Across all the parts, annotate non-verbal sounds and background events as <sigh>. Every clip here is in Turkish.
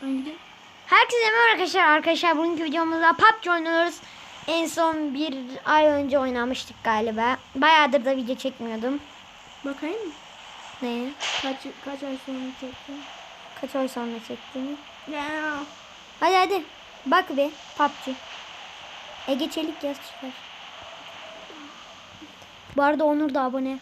Hangi? Herkese merhaba arkadaşlar. Arkadaşlar bugünkü videomuzda PUBG oynuyoruz. En son bir ay önce oynamıştık galiba. Bayağıdır da video çekmiyordum. Bakayım mı? Ne? Kaç, kaç ay sonra çektim? Kaç ay sonra çektim? Ya. Hadi hadi. Bak be PUBG. Ege Çelik yaz çıkar. Bu arada Onur da abone.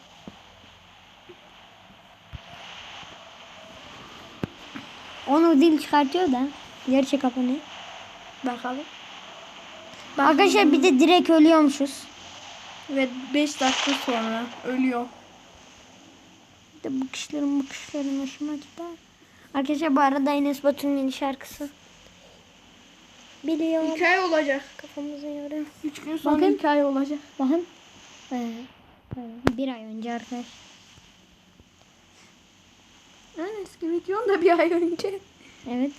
Onur dil çıkartıyor da. Gerçek abone. Bakalım. Arkadaşlar bir de direkt ölüyormuşuz. Ve 5 dakika sonra ölüyor. Bir de bu kişilerin hoşuma gider. Arkadaşlar bu arada Enes Batur'un yeni şarkısı. Biliyorum. Hikaye olacak. Kafamızı yoruyor. 3 gün sonra Bakın. hikaye olacak. Bakın. Ee, bir ay önce arkadaş. En eski videom da bir ay önce. Evet.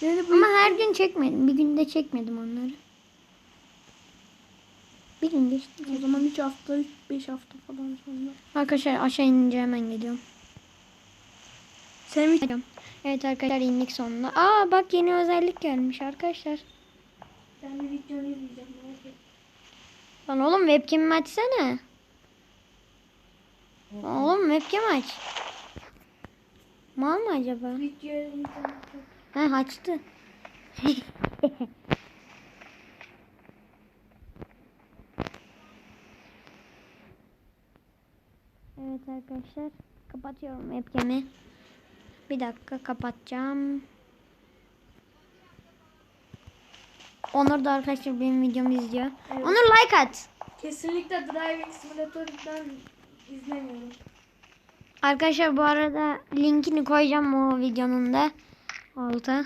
Yani bu Ama her gün çekmedim. Bir günde çekmedim onları. Bir gün geçti. o zaman 3 hafta, 5 hafta falan sonra. Arkadaşlar aşağı inince hemen geliyorum. Sen mi? Evet arkadaşlar indik sonunda. Aa bak yeni özellik gelmiş arkadaşlar. Ben bir videonu izleyeceğim. Lan oğlum webcam'imi açsana. Oğlum webcam aç. Mal mı acaba? Ha açtı. <laughs> evet arkadaşlar. Kapatıyorum webcam'i. Bir dakika kapatacağım. Onur da arkadaşlar benim videomu izliyor. Evet. Onur like at. Kesinlikle Driving Simulator'dan izlemiyorum. Arkadaşlar bu arada linkini koyacağım o videonun da alta.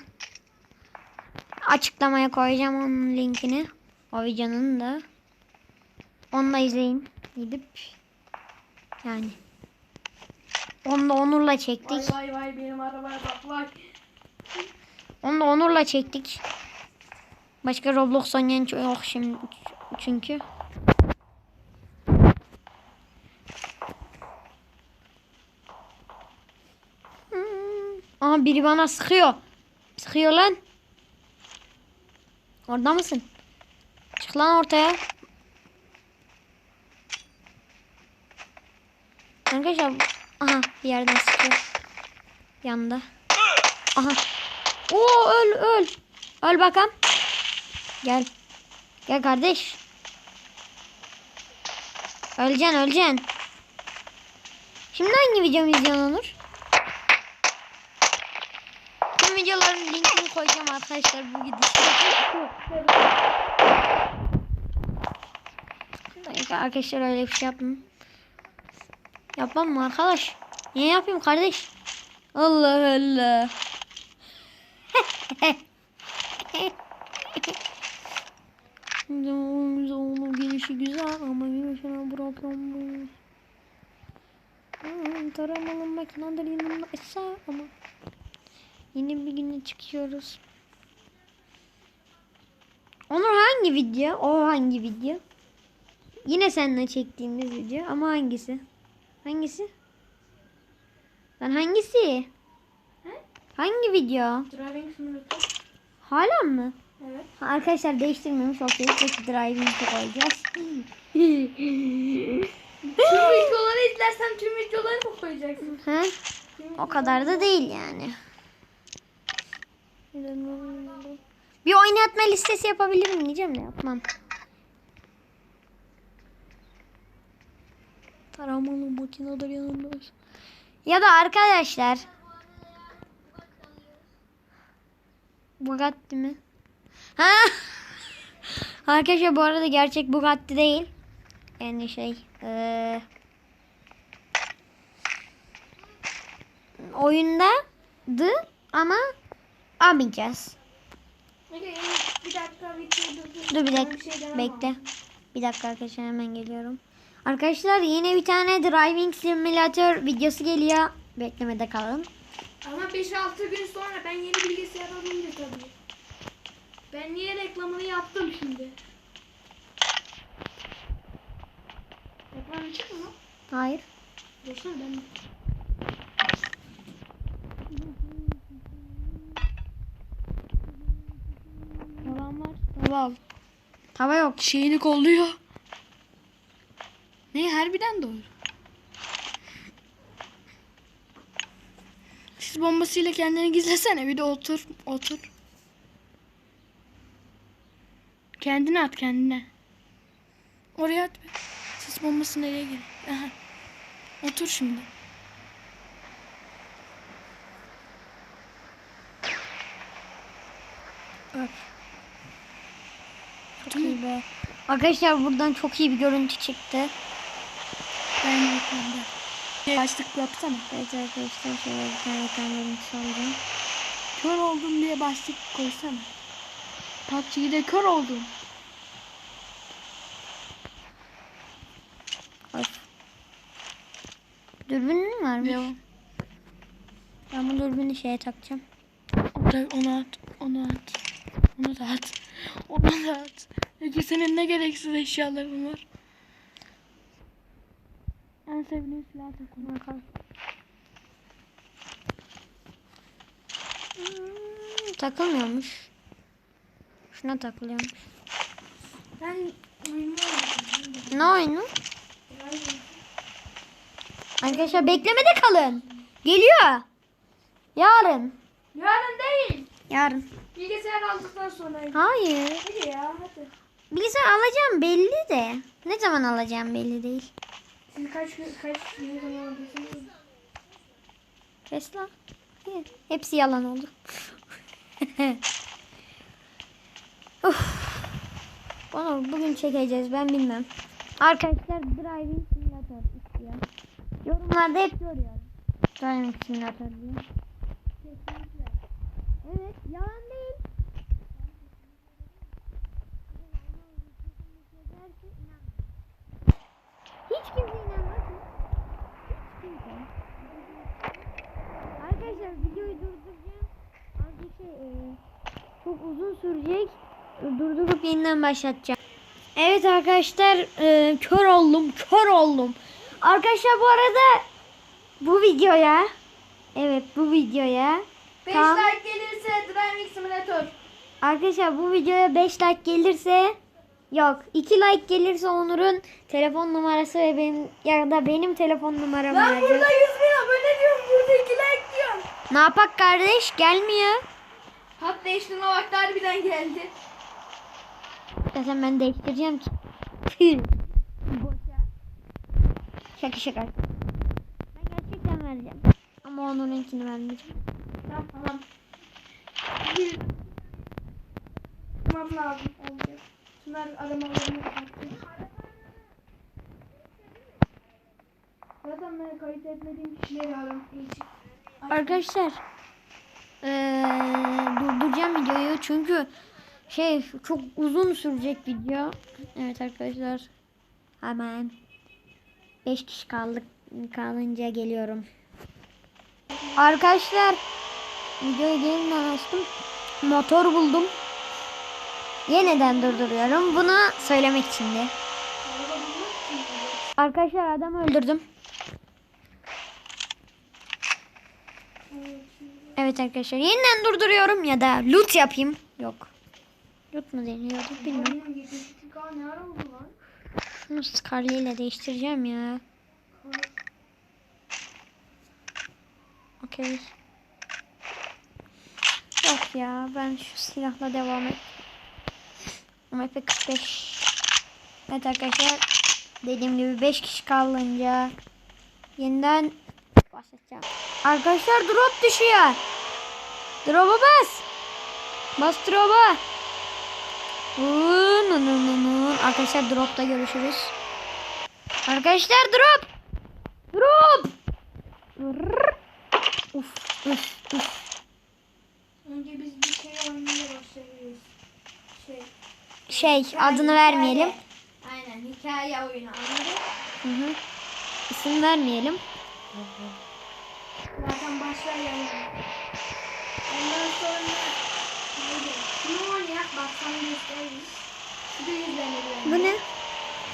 Açıklamaya koyacağım onun linkini. O videonun da. Onu da izleyin. Gidip yani. Onu da Onur'la çektik. Vay vay vay benim arabaya bak vay. Onu da Onur'la çektik. Başka Roblox oynayan yok şimdi çünkü. Aha biri bana sıkıyor. Sıkıyor lan. Orada mısın? Çık lan ortaya. Arkadaşlar aha bir yerden sıkıyor. Yanda. Aha. Oo öl öl. Öl bakalım. Gel. Gel kardeş. Öleceksin öleceksin. Şimdi hangi videomu izliyorsun Onur? Tüm videoların linkini koyacağım arkadaşlar bu gidişte. Bir dakika Arkadaşlar öyle bir şey yapmam. Yapmam mı arkadaş? Niye yapayım kardeş? Allah Allah. Oğlum oğlum gelişi güzel ama yürüyüşüne bırakıyorum bu. Hmm, Taramalı makinedir yanımda aşağı ama. Yeni bir güne çıkıyoruz. Hangi video? O hangi video? Yine seninle çektiğimiz video ama hangisi? Hangisi? Lan hangisi? Hangi video? Driving Simulator. Hala mı? Evet. Ha, Arkadaşlar değiştirmemiş okey. Peki driving'i koyacağız. Tüm videoları izlersen tüm videoları mı koyacaksın? Tüm O kadar da değil yani. Bir oynatma listesi yapabilirim diyeceğim de yapmam. Taramalı makinedir yanımda. Ya da arkadaşlar. Bugatti mi? Ha? <laughs> Arkadaşlar bu arada gerçek Bugatti değil. Yani şey. Eee oyundadı ama almayacağız. Peki bir dakika durdur. Dur bir dakika. şey bekle. ama. Bir dakika arkadaşlar hemen geliyorum. Arkadaşlar yine bir tane driving simulator videosu geliyor. Beklemede kalın. Ama 5-6 gün sonra ben yeni bilgisayar alınca tabii. Ben niye reklamını yaptım şimdi? Reklam açık mı? Hayır. Boşuna ben tava al. Tava yok. Şeyini kolluyor. Ne harbiden doğru. Siz bombasıyla kendini gizlesene bir de otur otur. Kendine at kendine. Oraya at. be. Sis bombası nereye gidiyor? Aha. Otur şimdi. Öp. Çok iyi be. Arkadaşlar buradan çok iyi bir görüntü çıktı. Ben yapayım Başlık yapsana. Evet arkadaşlar şöyle bir tane ekran görüntüsü alacağım. Kör oldum diye başlık koysana. PUBG'de kör oldum. Öf. Dürbünün var mı? Yok. Ben bu dürbünü şeye takacağım. Onu at. Onu at. Onu da at. Onu da at. Peki senin ne gereksiz eşyaların var? En sevdiğin silah tak onu. Bakalım. Hmm, takılmıyormuş. Şuna takılıyormuş. Ben. Ne oyunu? Arkadaşlar beklemede kalın. Geliyor. Yarın. Yarın değil. Yarın. Bilgisayar aldıktan sonra. Hayır. Hadi ya hadi. Bilgisayar alacağım belli de. Ne zaman alacağım belli değil. Siz kaç kaç zaman? Tesla. Hayır, Hepsi yalan oldu. <laughs> Uf. Onu bugün çekeceğiz ben bilmem. Arkadaşlar driving simulator istiyor. Yorumlarda hep görüyorum. Driving simulator diyor. Evet yalan değil. Hiç kimse inanmaz mı? Hiç kimse. Arkadaşlar videoyu durduracağım. Azıcık şey e, çok uzun sürecek. Durdurup yeniden başlatacağım. Evet arkadaşlar e, kör oldum kör oldum. Arkadaşlar bu arada bu videoya evet bu videoya 5 Tamam. like gelirse Driving Simulator. arkadaşlar bu videoya 5 like gelirse yok 2 like gelirse Onur'un telefon numarası ve benim ya da benim telefon numaramı Ben burada 100 bin abone diyorum. Burada 2 like diyorum. Ne yapak kardeş gelmiyor. Hat değiştirme vakti harbiden geldi. Zaten ben değiştireceğim ki. Şaka şaka. Ben gerçekten vereceğim. Ama onunkini vermeyeceğim. Tamam tamam. Bir... Tamam lazım olacak. Şunlar aramalarını kapattım. Zaten ben kayıt etmediğim kişileri aram. Hiç. Arkadaşlar. Eee durduracağım videoyu çünkü şey çok uzun sürecek video. Evet arkadaşlar. Hemen 5 kişi kaldık kalınca geliyorum. Arkadaşlar videoyu yeniden açtım. Motor buldum. Yeniden durduruyorum. Bunu söylemek için de. Arkadaşlar adam öldürdüm. Evet arkadaşlar yeniden durduruyorum ya da loot yapayım. Yok. Loot mu deniyordu bilmiyorum. Benim 7.5K ne ara oldu lan? Şunu Scarlet ile değiştireceğim ya. Okey. Yok ya ben şu silahla devam et. MP45. Evet arkadaşlar. Dediğim gibi 5 kişi kalınca yeniden başlatacağım. Arkadaşlar drop düşüyor. Drop'a bas. Bas drop'a. Arkadaşlar drop'ta görüşürüz. Arkadaşlar drop. Drop. Uf, uf, uf. Önce biz bir şey oynamaya başlayabiliriz. Şey. Şey hikaye- adını vermeyelim. Aynen hikaye oyunu anladın? Hı hı. İsim vermeyelim. Zaten başlar yani. Ondan sonra neydi? Şunu oynayak bak sana gösteririz. Şu da yüzlenir Bu ne?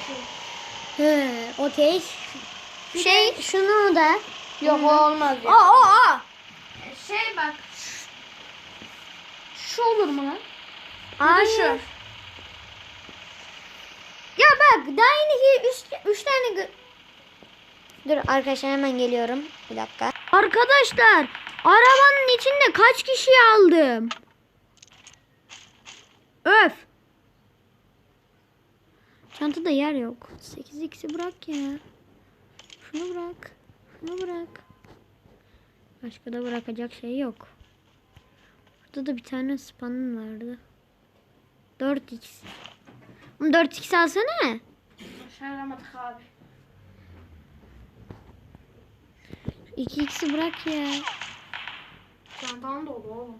Şey. Hı, okey. Şey şunu da. Yok o olmaz Aa, aa, aa. Şey bak. Şu olur mu lan? Hayır. şu. bak daha yeni 3 üç tane Dur arkadaşlar hemen geliyorum. Bir dakika. Arkadaşlar arabanın içinde kaç kişi aldım? Öf. Çantada yer yok. 8 x'i bırak ya. Şunu bırak. Şunu bırak. Başka da bırakacak şey yok. Burada da bir tane spanım vardı. 4x. Oğlum 4x alsana. Başaramadık abi. 2x'i bırak ya. Çantam dolu oğlum.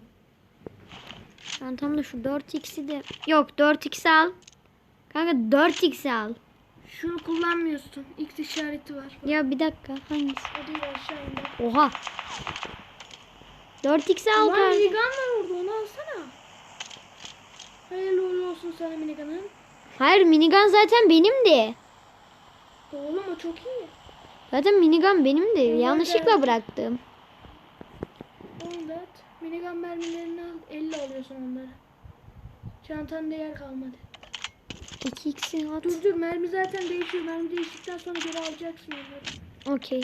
Çantamda şu 4x'i de... Yok 4x al. Kanka 4x al. Şunu kullanmıyorsun. X işareti var. Ya bir dakika hangisi? O değil aşağı indir. Oha. 4x al Lan kanka. minigun var orada onu alsana. Hayırlı uğurlu olsun sana minigun'ın. Hayır minigun zaten benimdi. Oğlum o çok iyi. Zaten minigun benimdi. Onlar Yanlışlıkla bıraktım. Onu at. Minigun mermilerini al. 50 alıyorsun onları. Çantanda yer kalmadı. 2x'i at. Dur dur mermi zaten değişiyor. Mermi değiştikten sonra geri alacaksın onları. Okey.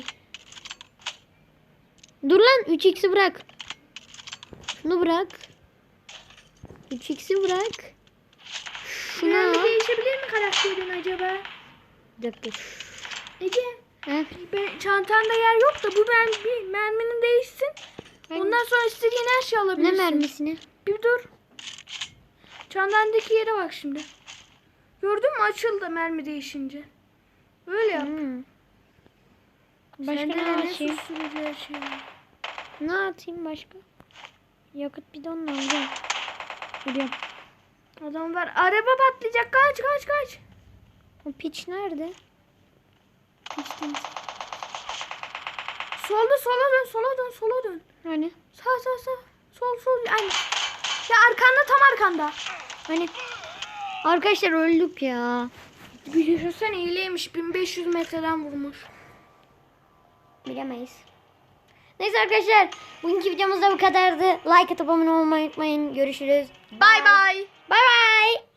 Dur lan 3x'i bırak. Şunu bırak. 3x'i bırak. Şunu Mermi değişebilir mi karakterin acaba? Bir dakika. Ege Ben, çantanda yer yok da bu mermi, merminin değişsin. Ondan sonra istediğin her şeyi Ne alabilirsin. mermisini? Bir dur. Çantandaki yere bak şimdi. Gördün mü açıldı mermi değişince. Öyle yap. Hmm. Başka Sende ne ne atayım? şey. Ne atayım başka? Yakıt bidonunu alacağım. Gidiyorum. Adam var. Araba patlayacak. Kaç kaç kaç. O piç nerede? Değil. Solda sola dön sola dön sola dön. Hani? Sağ sağ sağ. Sol sol. Ay. Ya arkanda tam arkanda. Hani? Arkadaşlar öldük ya. Düşünsene iyileymiş. 1500 metreden vurmuş. Bilemeyiz. Neyse arkadaşlar. Bugünkü videomuz da bu kadardı. Like atıp abone olmayı unutmayın. Görüşürüz. Bay bay. Bay bay.